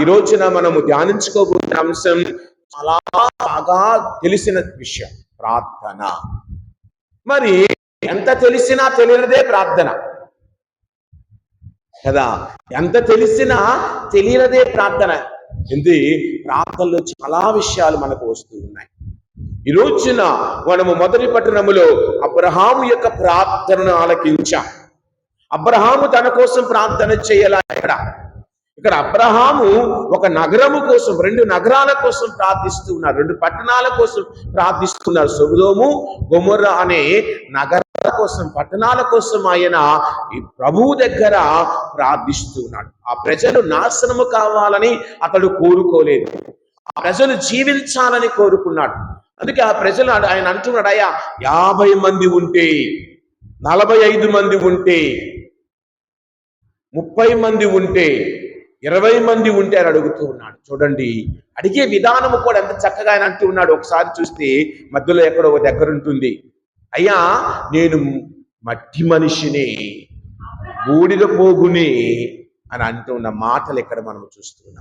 ఈ రోజున మనము ధ్యానించుకోబోయే అంశం చాలా బాగా తెలిసిన విషయం ప్రార్థన. మరి ఎంత తెలిసినా తెలియనిదే ప్రార్థన. కదా? ఎంత తెలిసినా తెలియనిదే ప్రార్థన. ఇది ప్రార్థనలో చాలా విషయాలు మనకు వస్తూ ఉన్నాయి. ఈ రోజున మనము మొదటి పట్టణములో అబ్రహాము యొక్క ప్రార్థనను ఆలకించాం. అబ్రహాము తన కోసం ప్రార్థన చేయాల ఇక్కడ ఇక్కడ అబ్రహాము ఒక నగరము కోసం రెండు నగరాల కోసం ప్రార్థిస్తూ ఉన్నారు రెండు పట్టణాల కోసం ప్రార్థిస్తున్నారు. సొబుదోము గొమొర్ర అనే నగరాల కోసం పట్టణాల కోసం ఆయన ఈ ప్రభువు దగ్గర ప్రార్థిస్తూ ఉన్నాడు ఆ ప్రజలు నాశనము కావాలని అతడు కోరుకోలేదు. ఆ ప్రజలు జీవించాలని కోరుకున్నాడు. అందుకే ఆ ప్రజలు ఆయన అంటున్నాడు అయ్యా యాభై మంది ఉంటే నలభై ఐదు మంది ఉంటే ముప్పై మంది ఉంటే ఇరవై మంది ఉంటే అని అడుగుతూ ఉన్నాడు. చూడండి అడిగే విధానము కూడా ఎంత చక్కగా ఆయన అంటూ ఉన్నాడు. ఒకసారి చూస్తే మధ్యలో ఎక్కడో ఒక దగ్గర ఉంటుంది. అయ్యా నేను మట్టి మనిషిని బూడిద పోగుని అని అంటున్న మాటలు ఇక్కడ మనం చూస్తున్నాం.